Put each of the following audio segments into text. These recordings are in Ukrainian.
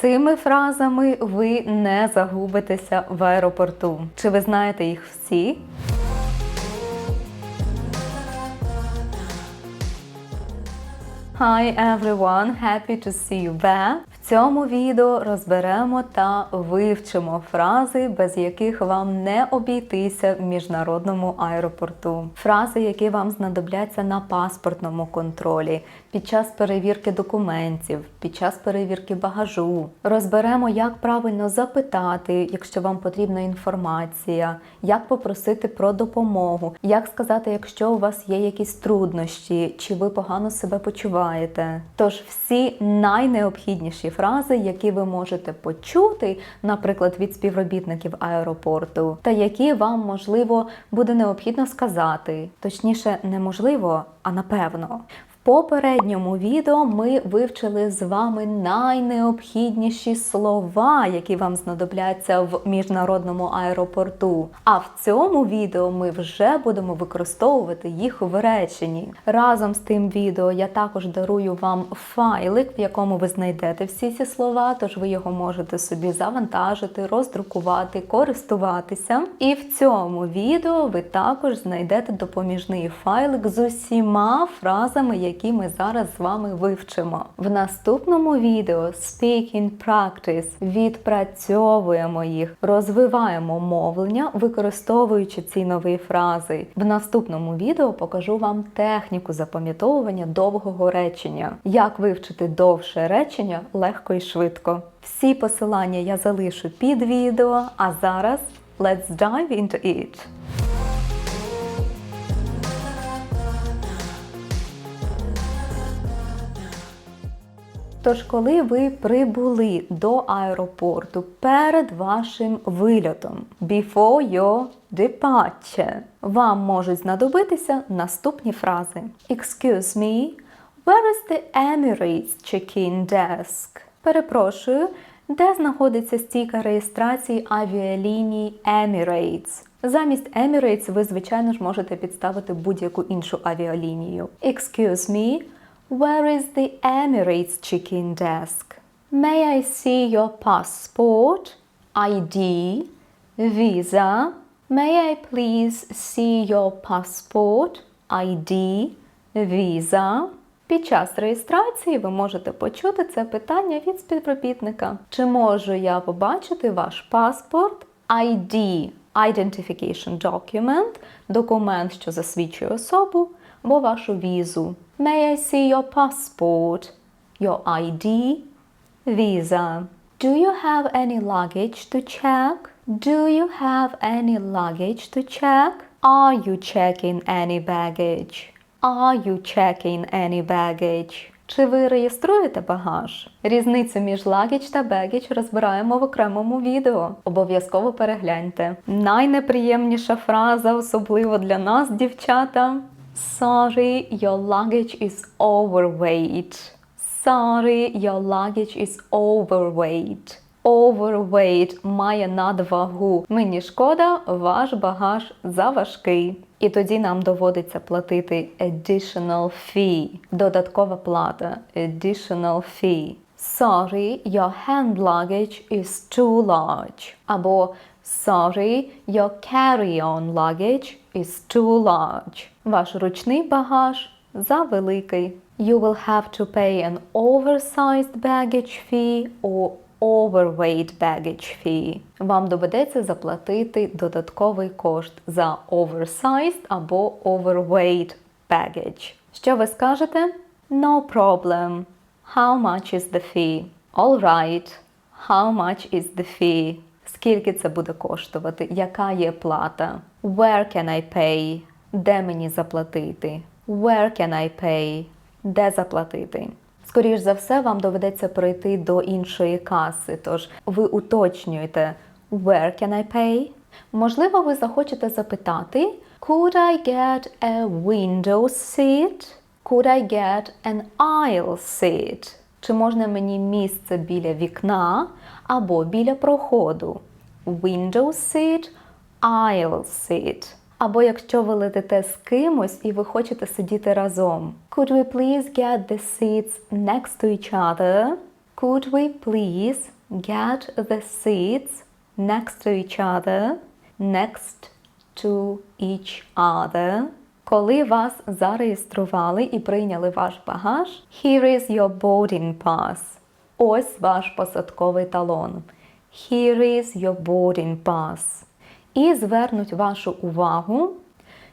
Цими фразами ви не загубитеся в аеропорту. Чи ви знаєте їх всі? Hi everyone, happy to see you back. Цьому відео розберемо та вивчимо фрази, без яких вам не обійтися в міжнародному аеропорту. Фрази, які вам знадобляться на паспортному контролі, під час перевірки документів, під час перевірки багажу. Розберемо, як правильно запитати, якщо вам потрібна інформація, як попросити про допомогу, як сказати, якщо у вас є якісь труднощі, чи ви погано себе почуваєте. Тож всі найнеобхідніші фрази, які ви можете почути, наприклад, від співробітників аеропорту, та які вам можливо буде необхідно сказати, точніше, неможливо, а напевно. Попередньому відео ми вивчили з вами найнеобхідніші слова, які вам знадобляться в міжнародному аеропорту. А в цьому відео ми вже будемо використовувати їх в реченні. Разом з тим відео я також дарую вам файлик, в якому ви знайдете всі ці слова, тож ви його можете собі завантажити, роздрукувати, користуватися. І в цьому відео ви також знайдете допоміжний файлик з усіма фразами, які ми зараз з вами вивчимо. В наступному відео Speaking Practice відпрацьовуємо їх, розвиваємо мовлення, використовуючи ці нові фрази. В наступному відео покажу вам техніку запам'ятовування довгого речення, як вивчити довше речення легко і швидко. Всі посилання я залишу під відео, а зараз let's dive into it. Тож, коли ви прибули до аеропорту перед вашим вильотом, before your departure, вам можуть знадобитися наступні фрази. Excuse me, where is the Emirates check-in desk? Перепрошую, де знаходиться стійка реєстрації авіаліній Emirates? Замість Emirates ви, звичайно ж, можете підставити будь-яку іншу авіалінію. Excuse me, where is the Emirates check-in desk? May I see your passport, ID, visa? May I please see your passport, ID, visa? Під час реєстрації ви можете почути це питання від співробітника. Чи можу я побачити ваш паспорт, ID, Identification Document, документ, що засвідчує особу, або вашу візу? May I see your passport, your ID, visa? Do you have any luggage to check? Do you have any luggage to check? Are you checking any baggage? Are you checking any baggage? Чи ви реєструєте багаж? Різницю між luggage та baggage розбираємо в окремому відео. Обов'язково перегляньте. Найнеприємніша фраза, особливо для нас, дівчата. Sorry, your luggage is overweight. Sorry, your luggage is overweight. Overweight має надвагу. Мені шкода, ваш багаж заважкий. І тоді нам доводиться платити additional fee. Додаткова плата. Additional fee. Sorry, your hand luggage is too large. Або Sorry, your carry-on luggage is too large. Ваш ручний багаж завеликий. You will have to pay an oversized baggage fee or overweight baggage fee. Вам доведеться заплатити додатковий кошт за oversized або overweight baggage. Що ви скажете? No problem. How much is the fee? All right. How much is the fee? Скільки це буде коштувати? Яка є плата? Where can I pay? Де мені заплатити? Where can I pay? Де заплатити? Скоріш за все, вам доведеться пройти до іншої каси, тож ви уточнюєте Where can I pay? Можливо, ви захочете запитати Could I get a window seat? Could I get an aisle seat? Чи можна мені місце біля вікна або біля проходу? Window seat, aisle seat. Або якщо ви летите з кимось і ви хочете сидіти разом. Could we please get the seats next to each other? Could we please get the seats next to each other? Next to each other. Коли вас зареєстрували і прийняли ваш багаж, here is your boarding pass. Ось ваш посадковий талон. Here is your boarding pass. І звернуть вашу увагу.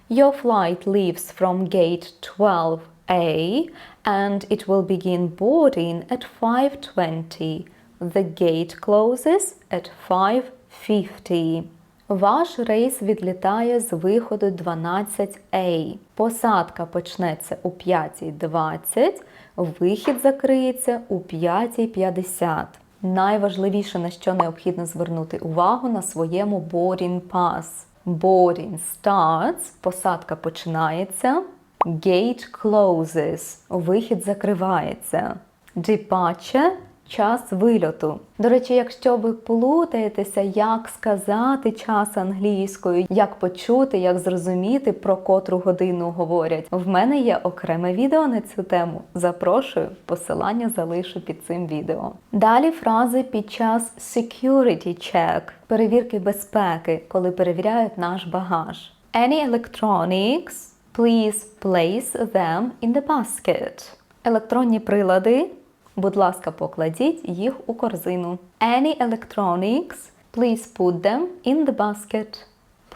Your flight leaves from gate 12A and it will begin boarding at 5:20. The gate closes at 5:50. Ваш рейс відлітає з виходу 12A. Посадка почнеться о 5.20, вихід закриється у 5.50. Найважливіше, на що необхідно звернути увагу на своєму boring pass. Boring starts, посадка починається. Gate closes, вихід закривається. Departure – час вильоту. До речі, якщо ви плутаєтеся, як сказати час англійською, як почути, як зрозуміти, про котру годину говорять, в мене є окреме відео на цю тему. Запрошую, посилання залишу під цим відео. Далі фрази під час security check, перевірки безпеки, коли перевіряють наш багаж. Any electronics, please place them in the basket. Електронні прилади Будь ласка, покладіть їх у корзину. Any electronics, please put them in the basket.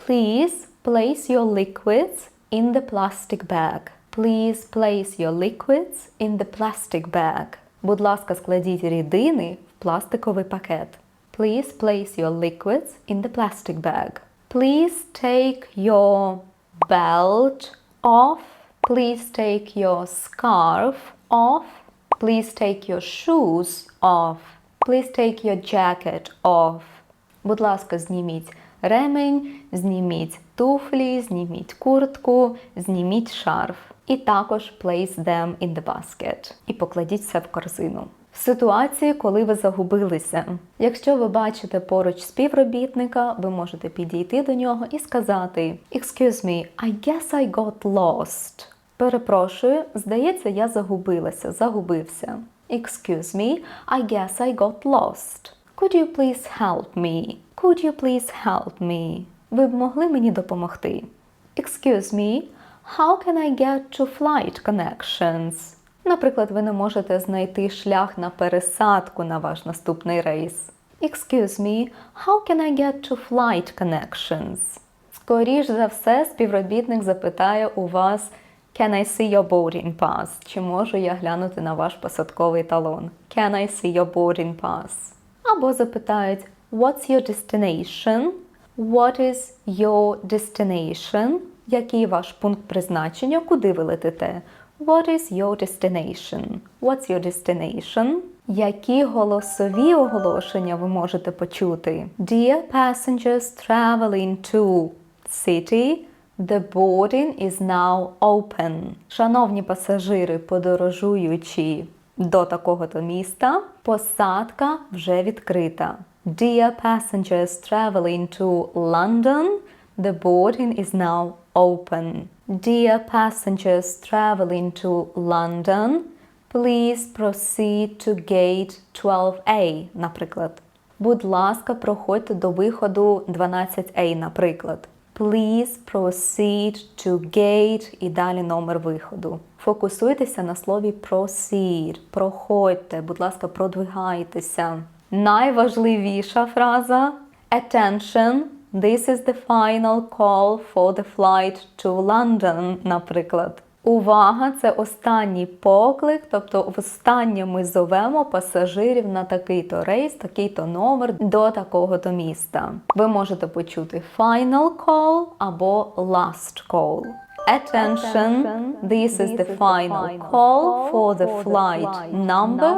Please place your liquids in the plastic bag. Please place your liquids in the plastic bag. Будь ласка, складіть рідини в пластиковий пакет. Please place your liquids in the plastic bag. Please take your belt off. Please take your scarf off. Please take your shoes off. Please take your jacket off. Будь ласка, зніміть ремень, зніміть туфлі, зніміть куртку, зніміть шарф. І також place them in the basket. І покладіть все в корзину. В ситуації, коли ви загубилися. Якщо ви бачите поруч співробітника, ви можете підійти до нього і сказати Excuse me, I guess I got lost. Перепрошую, здається, я загубилася, загубився. Excuse me, I guess I got lost. Could you please help me? Could you please help me? Ви б могли мені допомогти? Excuse me, how can I get to flight connections? Наприклад, ви не можете знайти шлях на пересадку на ваш наступний рейс. Excuse me, how can I get to flight connections? Скоріш за все, співробітник запитає у вас Can I see your boarding pass? Чи можу я глянути на ваш посадковий талон? Can I see your boarding pass? Або запитають What's your destination? What is your destination? Який ваш пункт призначення? Куди ви летите? What is your destination? What's your destination? Які голосові оголошення ви можете почути? Dear passengers traveling to city, The boarding is now open. Шановні пасажири, подорожуючи до такого-то міста, посадка вже відкрита. Dear passengers traveling to London, the boarding is now open. Dear passengers traveling to London, please proceed to gate 12A, наприклад. Будь ласка, проходьте до виходу 12A, наприклад. Please proceed to gate і далі номер виходу. Фокусуйтеся на слові proceed. Проходьте, будь ласка, продвигайтеся. Найважливіша фраза attention. This is the final call for the flight to London, наприклад. Увага! Це останній поклик, тобто востаннє ми зовемо пасажирів на такий-то рейс, такий-то номер до такого-то міста. Ви можете почути final call або last call. Attention, this is the final call for the flight number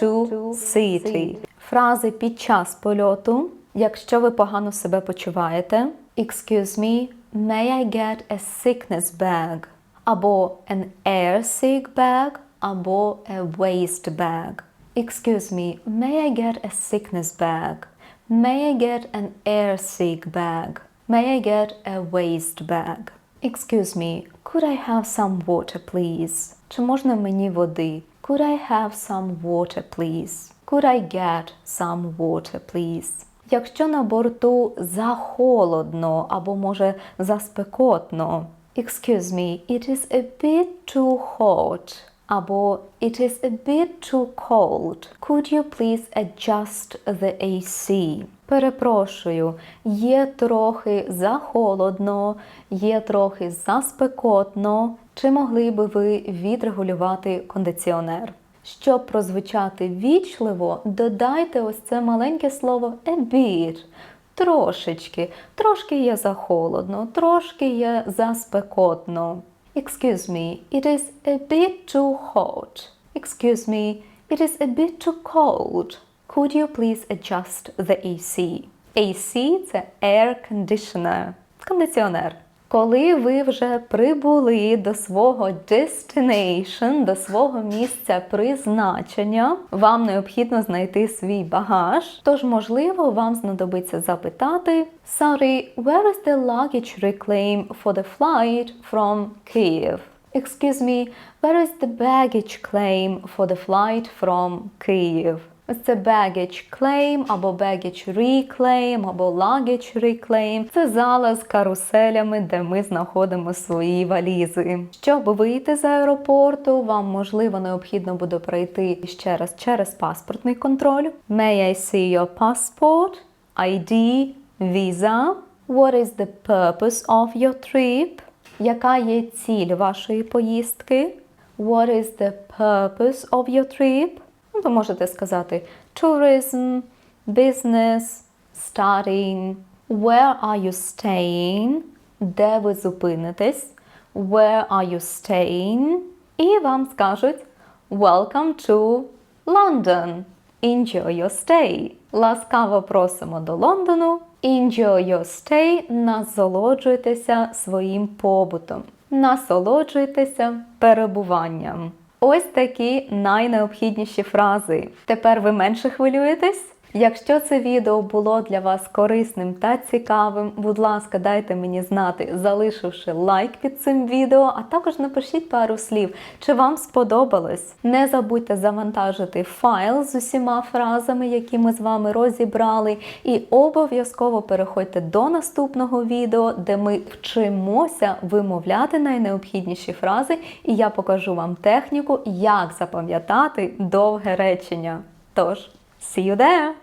to city. Фрази під час польоту. Якщо ви погано себе почуваєте, excuse me, may I get a sickness bag? або an air sick bag, або a waste bag. Excuse me, may I get a sickness bag? May I get an air sick bag? May I get a waste bag? Excuse me, could I have some water, please? Чи можна мені води? Could I have some water, please? Could I get some water, please? Якщо на борту захолодно або може заспекотно. Excuse me, it is a bit too hot. Або it is a bit too cold. Could you please adjust the AC? Перепрошую, є трохи захолодно, є трохи заспекотно. Чи могли би ви відрегулювати кондиціонер? Щоб прозвучати вічливо, додайте ось це маленьке слово a bit. Трошечки, трошки є захолодно, трошки є заспекотно. Excuse me, it is a bit too hot. Excuse me, it is a bit too cold. Could you please adjust the AC? AC – це air conditioner, кондиціонер. Коли ви вже прибули до свого destination, до свого місця призначення, вам необхідно знайти свій багаж. Тож, можливо, вам знадобиться запитати Sorry, where is the luggage reclaim for the flight from Kyiv? Excuse me, where is the baggage claim for the flight from Kyiv? Ось це baggage claim або baggage reclaim, або luggage reclaim. Це зала з каруселями, де ми знаходимо свої валізи. Щоб вийти з аеропорту, вам можливо необхідно буде пройти ще раз через паспортний контроль. May I see your passport? ID, visa. What is the purpose of your trip? Яка є ціль вашої поїздки? What is the purpose of your trip? Ну, Ви можете сказати tourism, business, studying. Where are you staying? Де ви зупинитесь? Where are you staying? І вам скажуть Welcome to London. Enjoy your stay. Ласкаво просимо до Лондону. Enjoy your stay. Насолоджуйтеся своїм побутом. Насолоджуйтеся перебуванням. Ось такі найнеобхідніші фрази. Тепер ви менше хвилюєтесь? Якщо це відео було для вас корисним та цікавим, будь ласка, дайте мені знати, залишивши лайк під цим відео, а також напишіть пару слів, чи вам сподобалось. Не забудьте завантажити файл з усіма фразами, які ми з вами розібрали, і обов'язково переходьте до наступного відео, де ми вчимося вимовляти найнеобхідніші фрази, і я покажу вам техніку, як запам'ятати довге речення. Тож, see you there!